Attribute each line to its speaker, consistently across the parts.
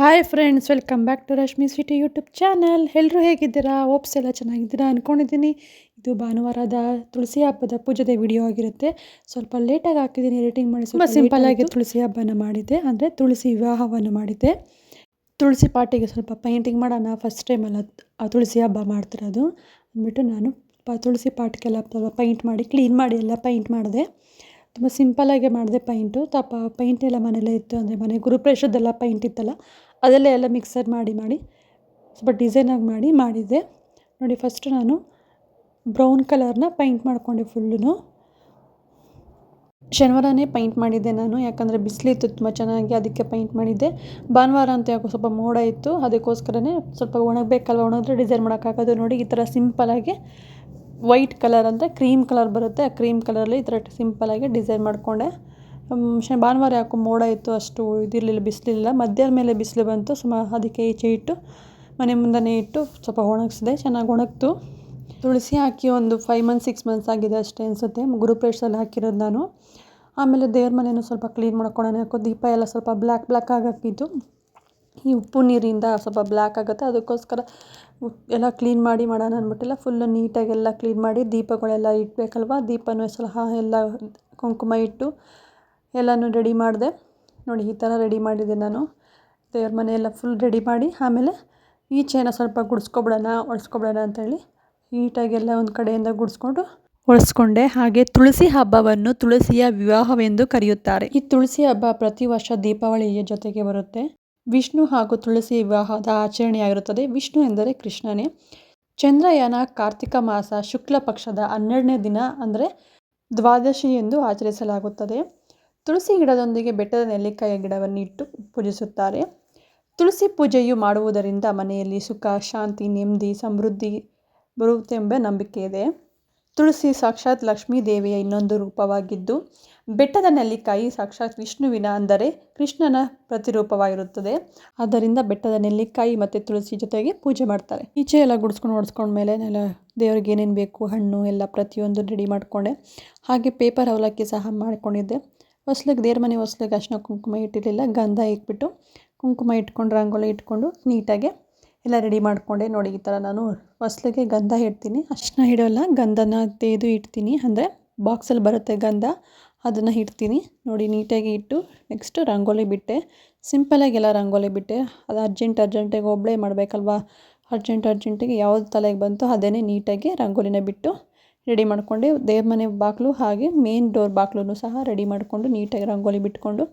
Speaker 1: Hi friends welcome back to Rashmi city YouTube channel ಎಲ್ಲರೂ ಹೇಗಿದ್ದೀರಾ? OOPS ಎಲ್ಲ ಚೆನ್ನಾಗಿದ್ದೀರಾ ಅಂದ್ಕೊಂಡಿದ್ದೀನಿ ಇದು ಭಾನುವಾರದ ತುಳಸಿ ಹಬ್ಬದ ಪೂಜೆದ ವಿಡಿಯೋ ಆಗಿರುತ್ತೆ. ಸ್ವಲ್ಪ ಲೇಟಾಗಿ ಹಾಕಿದ್ದೀನಿ ಎಡಿಟಿಂಗ್ ಮಾಡಿ ತುಂಬ ಸಿಂಪಲ್ಲಾಗಿ ತುಳಸಿ ಹಬ್ಬನ ಮಾಡಿದ್ದೆ. ಅಂದರೆ ತುಳಸಿ ವಿವಾಹವನ್ನು ಮಾಡಿದ್ದೆ. ತುಳಸಿ ಪಾಟಿಗೆ ಸ್ವಲ್ಪ ಪೇಂಟಿಂಗ್ ಮಾಡೋಣ ಫಸ್ಟ್ ಟೈಮಲ್ಲ ಆ ತುಳಸಿ ಹಬ್ಬ ಮಾಡ್ತಿರೋದು ಅಂದ್ಬಿಟ್ಟು ನಾನು ತುಳಸಿ ಪಾಟ್ಗೆಲ್ಲ ಪೈಂಟ್ ಮಾಡಿ ಕ್ಲೀನ್ ಮಾಡಿ ಎಲ್ಲ ಪೈಂಟ್ ಮಾಡಿದೆ. ತುಂಬ ಸಿಂಪಲ್ಲಾಗೆ ಮಾಡಿದೆ ಪೈಂಟು ತಪ್ಪ ಪೈಂಟ್ ಎಲ್ಲ ಮನೇಲೇ ಇತ್ತು. ಅಂದರೆ ಮನೆ ಗುರುಪ್ರೇಶದ್ದೆಲ್ಲ ಪೈಂಟ್ ಇತ್ತಲ್ಲ ಅದೆಲ್ಲ ಎಲ್ಲ ಮಿಕ್ಸರ್ ಮಾಡಿ ಮಾಡಿ, ಸ್ವಲ್ಪ ಡಿಸೈನಾಗಿ ಮಾಡಿ, ಮಾಡಿದ್ದೆ. ನೋಡಿ ಫಸ್ಟ್ ನಾನು ಬ್ರೌನ್ ಕಲರ್ನ ಪೈಂಟ್ ಮಾಡಿಕೊಂಡೆ ಫುಲ್ಲೂ ಶನಿವಾರನೇ ಪೈಂಟ್ ಮಾಡಿದ್ದೆ ನಾನು, ಯಾಕಂದರೆ ಬಿಸಿಲಿತ್ತು ತುಂಬ ಚೆನ್ನಾಗಿ, ಅದಕ್ಕೆ ಪೈಂಟ್ ಮಾಡಿದ್ದೆ. ಭಾನುವಾರ ಅಂತ ಯಾಕೋ ಸ್ವಲ್ಪ ಮೋಡ ಇತ್ತು, ಅದಕ್ಕೋಸ್ಕರನೇ ಸ್ವಲ್ಪ ಒಣಗಬೇಕಲ್ವ, ಒಣಗಿದ್ರೆ ಡಿಸೈನ್ ಮಾಡೋಕ್ಕಾಗೋದು ನೋಡಿ, ಈ ಥರ ಸಿಂಪಲಾಗಿ ವೈಟ್ ಕಲರ್ ಅಂದರೆ ಕ್ರೀಮ್ ಕಲರ್ ಬರುತ್ತೆ, ಆ ಕ್ರೀಮ್ ಕಲರಲ್ಲಿ ಈ ಥರ ಸಿಂಪಲಾಗಿ ಡಿಸೈನ್ ಮಾಡಿಕೊಂಡೆ. ಶ ಭಾನುವಾರ ಯಾಕೋ ಮೋಡ ಇತ್ತು, ಅಷ್ಟು ಇದಿರಲಿಲ್ಲ ಬಿಸಿಲಿಲ್ಲ ಮಧ್ಯಾಹ್ನ ಮೇಲೆ ಬಿಸಿಲು ಬಂತು ಸುಮ ಅದಕ್ಕೆ ಈಚೆ ಇಟ್ಟು, ಮನೆ ಮುಂದೆ ಇಟ್ಟು ಸ್ವಲ್ಪ ಒಣಗಿಸಿದೆ, ಚೆನ್ನಾಗಿ ಒಣಗ್ತು. ತುಳಸಿ ಹಾಕಿ ಒಂದು ಫೈವ್ ಮಂತ್ಸ್ ಸಿಕ್ಸ್ ಮಂತ್ಸ್ ಆಗಿದೆ ಅಷ್ಟೇ ಅನಿಸುತ್ತೆ. ಗುರುಪ್ರವೇಶದಲ್ಲಿ ಹಾಕಿರೋದು ನಾನು. ಆಮೇಲೆ ದೇವ್ರ ಮನೆಯೂ ಸ್ವಲ್ಪ ಕ್ಲೀನ್ ಮಾಡ್ಕೊಳ್ಳೋಣ ಯಾಕೋ ದೀಪ ಎಲ್ಲ ಸ್ವಲ್ಪ ಬ್ಲ್ಯಾಕ್ ಬ್ಲ್ಯಾಕ್ ಆಗಾಕಿದ್ದು ಈ ಉಪ್ಪು ನೀರಿಂದ ಸ್ವಲ್ಪ ಬ್ಲ್ಯಾಕ್ ಆಗುತ್ತೆ, ಅದಕ್ಕೋಸ್ಕರ ಎಲ್ಲ ಕ್ಲೀನ್ ಮಾಡಿ ಮಾಡೋಣ ಅಂದ್ಬಿಟ್ಟೆಲ್ಲ. ಫುಲ್ಲು ನೀಟಾಗೆಲ್ಲ ಕ್ಲೀನ್ ಮಾಡಿ ದೀಪಗಳೆಲ್ಲ ಇಡಬೇಕಲ್ವ, ದೀಪನೂ ಸಹ ಎಲ್ಲ ಕುಂಕುಮ ಇಟ್ಟು ಎಲ್ಲನೂ ರೆಡಿ ಮಾಡಿದೆ. ನೋಡಿ, ಈ ಥರ ರೆಡಿ ಮಾಡಿದೆ ನಾನು. ದೇವ್ರ ಮನೆಯೆಲ್ಲ ಫುಲ್ ರೆಡಿ ಮಾಡಿ, ಆಮೇಲೆ ಈಚೆನ ಸ್ವಲ್ಪ ಗುಡಿಸ್ಕೊಬಿಡೋಣ ಒರೆಸ್ಕೊಬಿಡೋಣ ಅಂತೇಳಿ ನೀಟಾಗೆಲ್ಲ ಒಂದು ಕಡೆಯಿಂದ ಗುಡಿಸ್ಕೊಂಡು ಒರೆಸ್ಕೊಂಡೆ ಹಾಗೆ ತುಳಸಿ ಹಬ್ಬವನ್ನು ತುಳಸಿಯ ವಿವಾಹವೆಂದು ಕರೆಯುತ್ತಾರೆ. ಈ ತುಳಸಿ ಹಬ್ಬ ಪ್ರತಿ ವರ್ಷ ದೀಪಾವಳಿಯ ಜೊತೆಗೆ ಬರುತ್ತೆ. ವಿಷ್ಣು ಹಾಗೂ ತುಳಸಿ ವಿವಾಹದ ಆಚರಣೆಯಾಗಿರುತ್ತದೆ ವಿಷ್ಣು ಎಂದರೆ ಕೃಷ್ಣನೇ. ಚಂದ್ರಯಾನ ಕಾರ್ತಿಕ ಮಾಸ ಶುಕ್ಲ ಪಕ್ಷದ ಹನ್ನೆರಡನೇ ದಿನ ಅಂದರೆ ದ್ವಾದಶಿ ಎಂದು ಆಚರಿಸಲಾಗುತ್ತದೆ. ತುಳಸಿ ಗಿಡದೊಂದಿಗೆ ಬೆಟ್ಟದ ನೆಲ್ಲಿಕಾಯಿ ಗಿಡವನ್ನು ಇಟ್ಟು ಪೂಜಿಸುತ್ತಾರೆ. ತುಳಸಿ ಪೂಜೆಯು ಮಾಡುವುದರಿಂದ ಮನೆಯಲ್ಲಿ ಸುಖ, ಶಾಂತಿ, ನೆಮ್ಮದಿ, ಸಮೃದ್ಧಿ ಬರುತ್ತೆಂಬ ನಂಬಿಕೆ ಇದೆ. ತುಳಸಿ ಸಾಕ್ಷಾತ್ ಲಕ್ಷ್ಮೀ ದೇವಿಯ ಇನ್ನೊಂದು ರೂಪವಾಗಿದ್ದು, ಬೆಟ್ಟದ ನೆಲ್ಲಿಕಾಯಿ ಸಾಕ್ಷಾತ್ ವಿಷ್ಣುವಿನ ಅಂದರೆ ಕೃಷ್ಣನ ಪ್ರತಿರೂಪವಾಗಿರುತ್ತದೆ. ಆದ್ದರಿಂದ ಬೆಟ್ಟದ ನೆಲ್ಲಿಕಾಯಿ ಮತ್ತು ತುಳಸಿ ಜೊತೆಗೆ ಪೂಜೆ ಮಾಡ್ತಾರೆ. ಈಚೆ ಎಲ್ಲ ಗುಡಿಸ್ಕೊಂಡು ಹೊಡ್ಸ್ಕೊಂಡ್ಮೇಲೆ ನೆಲ, ದೇವ್ರಿಗೆ ಏನೇನು ಬೇಕು, ಹಣ್ಣು ಎಲ್ಲ ಪ್ರತಿಯೊಂದು ರೆಡಿ ಮಾಡಿಕೊಂಡೆ. ಹಾಗೆ ಪೇಪರ್ ಅವಲಕ್ಕಿ ಸಹ ಮಾಡ್ಕೊಂಡಿದ್ದೆ. ಹೊಸ್ಲಿಗೆ ದೇವ್ರ ಮನೆ ಹೊಸ್ಲಿಗೆ ಅರ್ಶಿನ ಕುಂಕುಮ ಇಟ್ಟಿರಲಿಲ್ಲ, ಗಂಧ ಇಟ್ಬಿಟ್ಟು ಕುಂಕುಮ ಇಟ್ಕೊಂಡು, ರಂಗೋಲಿ ಇಟ್ಕೊಂಡು ನೀಟಾಗಿ ಎಲ್ಲ ರೆಡಿ ಮಾಡಿಕೊಂಡೆ. ನೋಡಿ, ಈ ಥರ ನಾನು ಹೊಸ್ಲಿಗೆ ಗಂಧ ಇಡ್ತೀನಿ. ಅರ್ಶಿನ ಇಡೋಲ್ಲ ಗಂಧನ ತೆಗೆದು ಇಡ್ತೀನಿ. ಅಂದರೆ ಬಾಕ್ಸಲ್ಲಿ ಬರುತ್ತೆ ಗಂಧ, ಅದನ್ನು ಇಡ್ತೀನಿ. ನೋಡಿ, ನೀಟಾಗಿ ಇಟ್ಟು ನೆಕ್ಸ್ಟು ರಂಗೋಲಿ ಬಿಟ್ಟೆ. ಸಿಂಪಲಾಗಿ ಎಲ್ಲ ರಂಗೋಲಿ ಬಿಟ್ಟೆ. ಅದು ಅರ್ಜೆಂಟ್, ಅರ್ಜೆಂಟಾಗಿ ಒಬ್ಬಳೇ ಮಾಡಬೇಕಲ್ವಾ? ಅರ್ಜೆಂಟ್, ಅರ್ಜೆಂಟಿಗೆ ಯಾವ್ದು ತಲೆಗೆ ಬಂತು ಅದೇ ನೀಟಾಗಿ ರಂಗೋಲಿನ ಬಿಟ್ಟು ರೆಡಿ ಮಾಡಿಕೊಂಡೆ ದೇವ್ರ ಮನೆ ಬಾಗಿಲು ಹಾಗೆ ಮೇನ್ ಡೋರ್ ಬಾಗಿಲೂ ಸಹ ರೆಡಿ ಮಾಡಿಕೊಂಡು ನೀಟಾಗಿ ರಂಗೋಲಿ ಬಿಟ್ಕೊಂಡು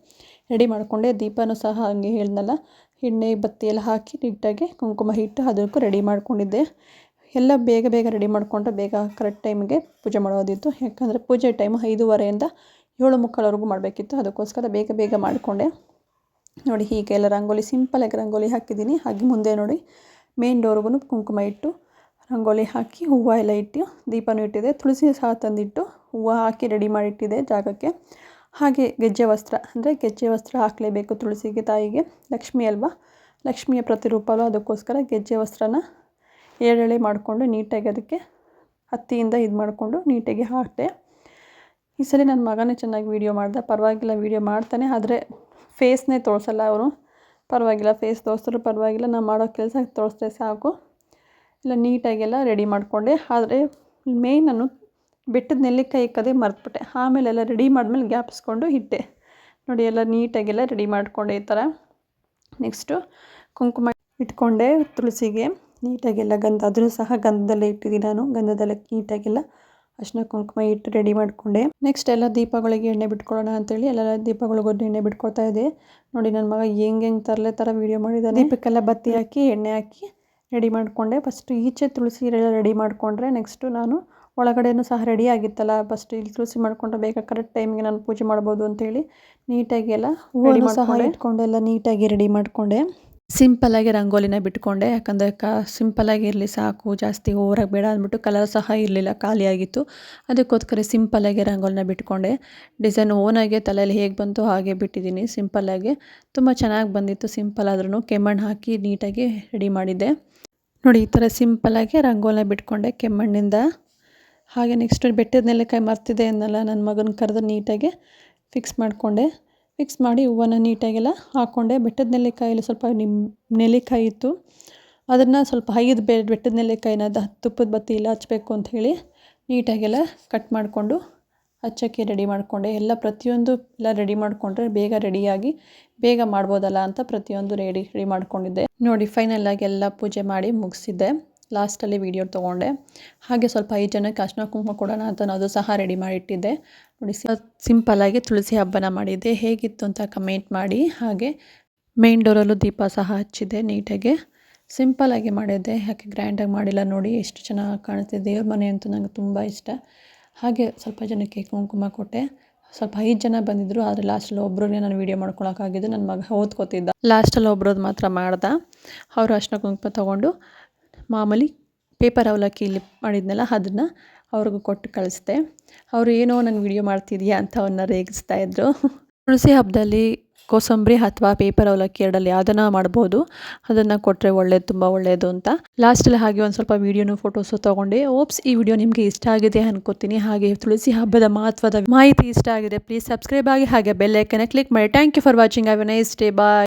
Speaker 1: ರೆಡಿ ಮಾಡಿಕೊಂಡೆ. ದೀಪನೂ ಸಹ ಹಾಗೆ ಹೇಳ್ದಲ್ಲ, ಎಣ್ಣೆ ಬತ್ತಿ ಹಾಕಿ ನೀಟಾಗಿ ಕುಂಕುಮ ಹಿಟ್ಟು ಅದಕ್ಕೂ ರೆಡಿ ಮಾಡಿಕೊಂಡಿದ್ದೆ. ಎಲ್ಲ ಬೇಗ ಬೇಗ ರೆಡಿ ಮಾಡಿಕೊಂಡು ಬೇಗ ಕರೆಕ್ಟ್ ಟೈಮಿಗೆ ಪೂಜೆ ಮಾಡೋದಿತ್ತು. ಯಾಕಂದರೆ ಪೂಜೆ ಟೈಮ್ ಐದೂವರೆಯಿಂದ ಏಳು ಮುಕ್ಕಾಲವರೆಗೂ ಮಾಡಬೇಕಿತ್ತು. ಅದಕ್ಕೋಸ್ಕರ ಬೇಗ ಬೇಗ ಮಾಡಿಕೊಂಡೆ. ನೋಡಿ ಹೀಗೆ ಎಲ್ಲ ರಂಗೋಲಿ ಸಿಂಪಲಾಗಿ ರಂಗೋಲಿ ಹಾಕಿದ್ದೀನಿ. ಹಾಗೆ ಮುಂದೆ ನೋಡಿ ಮೇನ್ ಡೋರ್ಗೂ ಕುಂಕುಮ ಇಟ್ಟು ರಂಗೋಲಿ ಹಾಕಿ ಹೂವು ಎಲ್ಲ ಇಟ್ಟು ದೀಪನೂ ಇಟ್ಟಿದೆ. ತುಳಸಿ ಸಹ ತಂದಿಟ್ಟು ಹೂವು ಹಾಕಿ ರೆಡಿ ಮಾಡಿಟ್ಟಿದೆ ಜಾಗಕ್ಕೆ. ಹಾಗೆ ಗೆಜ್ಜೆ ವಸ್ತ್ರ, ಅಂದರೆ ಗೆಜ್ಜೆ ವಸ್ತ್ರ ಹಾಕಲೇಬೇಕು ತುಳಸಿಗೆ, ತಾಯಿಗೆ. ಲಕ್ಷ್ಮಿ ಅಲ್ವಾ? ಲಕ್ಷ್ಮಿಯ ಪ್ರತಿರೂಪ ಅಲ್ವಾ ಅದಕ್ಕೋಸ್ಕರ ಗೆಜ್ಜೆ ವಸ್ತ್ರನ ಏಳೆಳೆ ಮಾಡಿಕೊಂಡು ನೀಟಾಗಿ ಅದಕ್ಕೆ ಹತ್ತಿಯಿಂದ ಇದು ಮಾಡಿಕೊಂಡು ನೀಟಾಗಿ ಹಾಕಿದೆ. ಈ ಸಲ ನನ್ನ ಮಗನೇ ಚೆನ್ನಾಗಿ ವೀಡಿಯೋ ಮಾಡ್ದೆ. ಪರವಾಗಿಲ್ಲ ವೀಡಿಯೋ ಮಾಡ್ತಾನೆ, ಆದರೆ ಫೇಸ್ನೇ ತೋರಿಸಲ್ಲ ಅವರು ಪರವಾಗಿಲ್ಲ ಫೇಸ್ ತೋರಿಸಿದ್ರು ಪರವಾಗಿಲ್ಲ. ನಾನು ಮಾಡೋ ಕೆಲಸ ತೋರಿಸ್ದೆ ಸಾಕು. ಎಲ್ಲ ನೀಟಾಗೆಲ್ಲ ರೆಡಿ ಮಾಡಿಕೊಂಡೆ. ಆದರೆ ಮೇಯ್ನ್ ನಾನು ಬೆಟ್ಟದ ನೆಲ್ಲಿಕಾಯಿ ಇಕ್ಕದೆ ಮರೆತ್ಬಿಟ್ಟೆ. ಆಮೇಲೆ ಎಲ್ಲ ರೆಡಿ ಮಾಡಿದ್ಮೇಲೆ ಗ್ಯಾಪಿಸ್ಕೊಂಡು ಇಟ್ಟೆ. ನೋಡಿ ಎಲ್ಲ ನೀಟಾಗೆಲ್ಲ ರೆಡಿ ಮಾಡಿಕೊಂಡೆ ಈ ಥರ. ನೆಕ್ಸ್ಟು ಕುಂಕುಮ ಇಟ್ಕೊಂಡೆ ತುಳಸಿಗೆ. ನೀಟಾಗೆಲ್ಲ ಗಂಧ, ಅದನ್ನು ಸಹ ಗಂಧದಲ್ಲೇ ಇಟ್ಟಿದ್ದೀನಿ ನಾನು. ಗಂಧದಲ್ಲೇ ನೀಟಾಗೆಲ್ಲ ಅರ್ಶಿನ ಕುಂಕುಮ ಇಟ್ಟು ರೆಡಿ ಮಾಡಿಕೊಂಡೆ. ನೆಕ್ಸ್ಟ್ ಎಲ್ಲ ದೀಪಗಳಿಗೆ ಎಣ್ಣೆ ಬಿಟ್ಕೊಳ್ಳೋಣ ಅಂತೇಳಿ ಎಲ್ಲ ದೀಪಗಳಿಗೊಂದು ಎಣ್ಣೆ ಬಿಟ್ಕೊಳ್ತಾ ಇದೆ ನೋಡಿ ನನ್ನ ಮಗ ಹೆಂಗೆ ಹೆಂಗೆ ತರಲೆ ಥರ ವೀಡಿಯೋ ಮಾಡಿದ್ದಾನೆ ದೀಪಕ್ಕೆಲ್ಲ ಬತ್ತಿ ಹಾಕಿ, ಎಣ್ಣೆ ಹಾಕಿ ರೆಡಿ ಮಾಡಿಕೊಂಡೆ. ಫಸ್ಟು ಈಚೆ ತುಳಸಿ ರೆಡಿ ಮಾಡಿಕೊಂಡ್ರೆ ನೆಕ್ಸ್ಟು ನಾನು ಒಳಗಡೆನೂ ಸಹ ರೆಡಿ ಆಗಿತ್ತಲ್ಲ. ಫಸ್ಟ್ ಇಲ್ಲಿ ತುಳಸಿ ಮಾಡಿಕೊಂಡ್ರೆ ಬೇಗ ಕರೆಕ್ಟ್ ಟೈಮ್ಗೆ ನಾನು ಪೂಜೆ ಮಾಡ್ಬೋದು ಅಂತೇಳಿ ನೀಟಾಗಿ ಎಲ್ಲ ರೆಡಿ ಸಹ ಇಟ್ಕೊಂಡು ಎಲ್ಲ ನೀಟಾಗಿ ರೆಡಿ ಮಾಡಿಕೊಂಡೆ. ಸಿಂಪಲ್ಲಾಗಿ ರಂಗೋಲಿನ ಬಿಟ್ಕೊಂಡೆ. ಯಾಕಂದರೆ ಕ ಸಿಂಪಲ್ಲಾಗಿ ಇರಲಿ ಸಾಕು, ಜಾಸ್ತಿ ಓವರಾಗಿ ಬೇಡ ಅಂದ್ಬಿಟ್ಟು ಕಲರ್ ಸಹ ಇರಲಿಲ್ಲ, ಖಾಲಿಯಾಗಿತ್ತು. ಅದಕ್ಕೋಸ್ಕರ ಸಿಂಪಲ್ಲಾಗಿ ರಂಗೋಲಿನ ಬಿಟ್ಕೊಂಡೆ. ಡಿಸೈನ್ ಓನಾಗೆ ತಲೆಯಲ್ಲಿ ಹೇಗೆ ಬಂತು ಹಾಗೆ ಬಿಟ್ಟಿದ್ದೀನಿ ಸಿಂಪಲ್ಲಾಗಿ. ತುಂಬ ಚೆನ್ನಾಗಿ ಬಂದಿತ್ತು, ಸಿಂಪಲ್ ಆದ್ರೂ ಕೆಮ್ಮಣ್ಣು ಹಾಕಿ ನೀಟಾಗಿ ರೆಡಿ ಮಾಡಿದ್ದೆ. ನೋಡಿ, ಈ ಥರ ಸಿಂಪಲ್ಲಾಗಿ ರಂಗೋಲಿನ ಬಿಟ್ಕೊಂಡೆ ಕೆಮ್ಮಣ್ಣಿಂದ. ಹಾಗೆ ನೆಕ್ಸ್ಟ್ ಬೆಟ್ಟದ ನೆಲ್ಲಿಕಾಯಿ ಮರ್ತಿದೆ ಅನ್ನಲ್ಲ, ನನ್ನ ಮಗನ ಕರೆದು ನೀಟಾಗಿ ಫಿಕ್ಸ್ ಮಾಡಿಕೊಂಡೆ. ಮಿಕ್ಸ್ ಮಾಡಿ ಹೂವನ್ನ ನೀಟಾಗೆಲ್ಲ ಹಾಕ್ಕೊಂಡೆ ಬೆಟ್ಟದ ನೆಲ್ಲಿಕಾಯಲ್ಲಿ ಸ್ವಲ್ಪ ನಿಮ್ಮ ನೆಲ್ಲಿಕಾಯಿ ಇತ್ತು. ಅದನ್ನು ಸ್ವಲ್ಪ ಐದು ಬೆ, ಬೆಟ್ಟದ ನೆಲ್ಲಿಕಾಯಿನ ಅದು ತುಪ್ಪದ ಬತ್ತಿ ಎಲ್ಲ ಹಚ್ಬೇಕು ಅಂತ ಹೇಳಿ ನೀಟಾಗೆಲ್ಲ ಕಟ್ ಮಾಡಿಕೊಂಡು ಹಚ್ಚೋಕ್ಕೆ ರೆಡಿ ಮಾಡಿಕೊಂಡೆ. ಎಲ್ಲ ಪ್ರತಿಯೊಂದು ಎಲ್ಲ ರೆಡಿ ಮಾಡಿಕೊಂಡ್ರೆ ಬೇಗ ರೆಡಿಯಾಗಿ ಬೇಗ ಮಾಡ್ಬೋದಲ್ಲ ಅಂತ ಪ್ರತಿಯೊಂದು ರೆಡಿ ರೆಡಿ ಮಾಡಿಕೊಂಡಿದ್ದೆ. ನೋಡಿ ಫೈನಲ್ ಆಗಿ ಎಲ್ಲ ಪೂಜೆ ಮಾಡಿ ಮುಗಿಸಿದ್ದೆ. ಲಾಸ್ಟಲ್ಲಿ ವೀಡಿಯೋ ತೊಗೊಂಡೆ. ಹಾಗೆ ಸ್ವಲ್ಪ ಐದು ಜನಕ್ಕೆ ಅರ್ಶಿನ ಕುಂಕುಮ ಕೊಡೋಣ ಅಂತ ಅದು ಸಹ ರೆಡಿ ಮಾಡಿಟ್ಟಿದ್ದೆ. ನೋಡಿ ಸಿಂಪಲ್ಲಾಗಿ ತುಳಸಿ ಹಬ್ಬನ ಮಾಡಿದ್ದೆ. ಹೇಗಿತ್ತು ಅಂತ ಕಮೆಂಟ್ ಮಾಡಿ. ಹಾಗೆ ಮೇನ್ ಡೋರಲ್ಲೂ ದೀಪ ಸಹ ಹಚ್ಚಿದ್ದೆ ನೀಟಾಗಿ. ಸಿಂಪಲ್ಲಾಗಿ ಮಾಡಿದ್ದೆ. ಯಾಕೆ ಗ್ರ್ಯಾಂಡಾಗಿ ಮಾಡಿಲ್ಲ ನೋಡಿ, ಎಷ್ಟು ಚೆನ್ನಾಗಿ ಕಾಣಿಸ್ತಿದೆ ದೇವ್ರ ಮನೆ ಅಂತೂ ನನಗೆ ತುಂಬ ಇಷ್ಟ. ಹಾಗೆ ಸ್ವಲ್ಪ ಜನಕ್ಕೆ ಕುಂಕುಮ ಕೊಟ್ಟೆ. ಸ್ವಲ್ಪ ಐದು ಜನ ಬಂದಿದ್ದರು ಆದರೆ ಲಾಸ್ಟಲ್ಲಿ ಒಬ್ಬರನ್ನೇ ನಾನು ವೀಡಿಯೋ ಮಾಡ್ಕೊಳಕ್ಕಾಗಿದ್ದು. ನನ್ನ ಮಗ ಓದ್ಕೋತಿದ್ದ. ಲಾಸ್ಟಲ್ಲಿ ಒಬ್ರದ್ದು ಮಾತ್ರ ಮಾಡ್ದೆ. ಅವರು ಅರ್ಶಿನ ಕುಂಕುಮ ತೊಗೊಂಡು ಮಾಮೂಲಿ ಪೇಪರ್ ಅವಲಕ್ಕಿ ಇಲ್ಲಿ ಮಾಡಿದ್ನಲ್ಲ, ಅದನ್ನು ಅವ್ರಿಗೂ ಕೊಟ್ಟು ಕಳಿಸ್ದೆ. ಅವರು ಏನೋ ನನ್ನ ವಿಡಿಯೋ ಮಾಡ್ತಿದೆಯಾ ಅಂತ ಅವನ್ನ ರೇಗಿಸ್ತಾ ಇದ್ದರು ತುಳಸಿ ಹಬ್ಬದಲ್ಲಿ ಕೋಸಂಬರಿ ಅಥವಾ ಪೇಪರ್ ಅವಲಕ್ಕಿ ಎರಡಲ್ಲಿ ಯಾವುದನ್ನು ಮಾಡ್ಬೋದು, ಅದನ್ನು ಕೊಟ್ಟರೆ ಒಳ್ಳೆಯದು ತುಂಬ ಒಳ್ಳೆಯದು ಅಂತ. ಲಾಸ್ಟಲ್ಲಿ ಹಾಗೆ ಒಂದು ಸ್ವಲ್ಪ ವೀಡಿಯೋನು ಫೋಟೋಸು ತೊಗೊಂಡೆ. ಓಪ್ಸ್, ಈ ವಿಡಿಯೋ ನಿಮಗೆ ಇಷ್ಟ ಆಗಿದೆ ಅನ್ಕೋತೀನಿ. ಹಾಗೆ ತುಳಸಿ ಹಬ್ಬದ ಮಹತ್ವದ ಮಾಹಿತಿ ಇಷ್ಟ ಆಗಿದೆ, ಪ್ಲೀಸ್ ಸಬ್ಸ್ಕ್ರೈಬ್ ಆಗಿ ಹಾಗೆ ಬೆಲ್ಲೈಕನ್ನ ಕ್ಲಿಕ್ ಮಾಡಿ. Thank you for watching. I nice day. Bye.